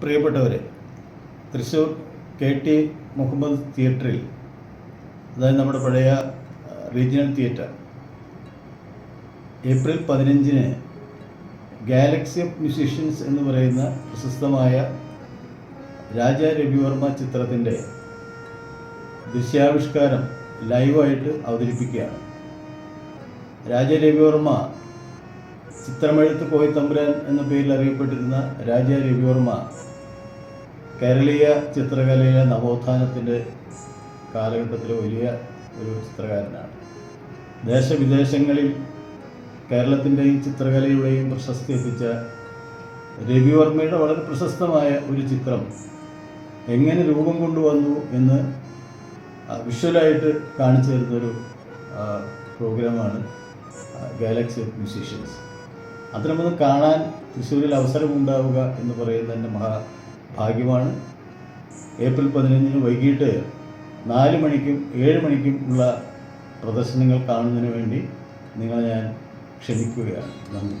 പ്രിയപ്പെട്ടവരെ Thrissur K T Muhammad തിയേറ്ററിൽ അതായത് നമ്മുടെ പഴയ റീജിയണൽ തിയേറ്റർ ഏപ്രിൽ പതിനഞ്ചിന് ഗാലക്സി ഓഫ് മ്യൂസീഷ്യൻസ് എന്ന് പറയുന്ന പ്രശസ്തമായ രാജ രവിവർമ്മ ചിത്രത്തിന്റെ ദൃശ്യാവിഷ്കാരം ലൈവായിട്ട് അവതരിപ്പിക്കുകയാണ്. രാജ രവിവർമ്മ ചിത്രമെഴുത്ത് കോയത്തമ്പുരാൻ എന്ന പേരിൽ അറിയപ്പെട്ടിരുന്ന രാജ രവിവർമ്മ കേരളീയ ചിത്രകലയിലെ നവോത്ഥാനത്തിന്റെ കാലഘട്ടത്തിലെ വലിയ ഒരു ചിത്രകാരനാണ്. ദേശവിദേശങ്ങളിൽ കേരളത്തിന്റെയും ചിത്രകലയുടെയും പ്രശസ്തി എത്തിച്ച രവിവർമ്മയുടെ വളരെ പ്രശസ്തമായ ഒരു ചിത്രം എങ്ങനെ രൂപം കൊണ്ടുവന്നു എന്ന് വിഷ്വലായിട്ട് കാണിച്ചു തരുന്നൊരു പ്രോഗ്രാമാണ് ഗാലക്സി ഓഫ് മ്യൂസീഷ്യൻസ്. അത്തരമൊന്നും കാണാൻ തൃശ്ശൂരിൽ അവസരമുണ്ടാവുക എന്ന് പറയുന്നത് എന്റെ മഹാഭാഗ്യമാണ് ഏപ്രിൽ പതിനഞ്ചിന് വൈകിട്ട് നാല് മണിക്കും ഏഴ് മണിക്കും ഉള്ള പ്രദർശനങ്ങൾ കാണുന്നതിന് വേണ്ടി നിങ്ങളെ ഞാൻ ക്ഷണിക്കുകയാണ്. നന്ദി.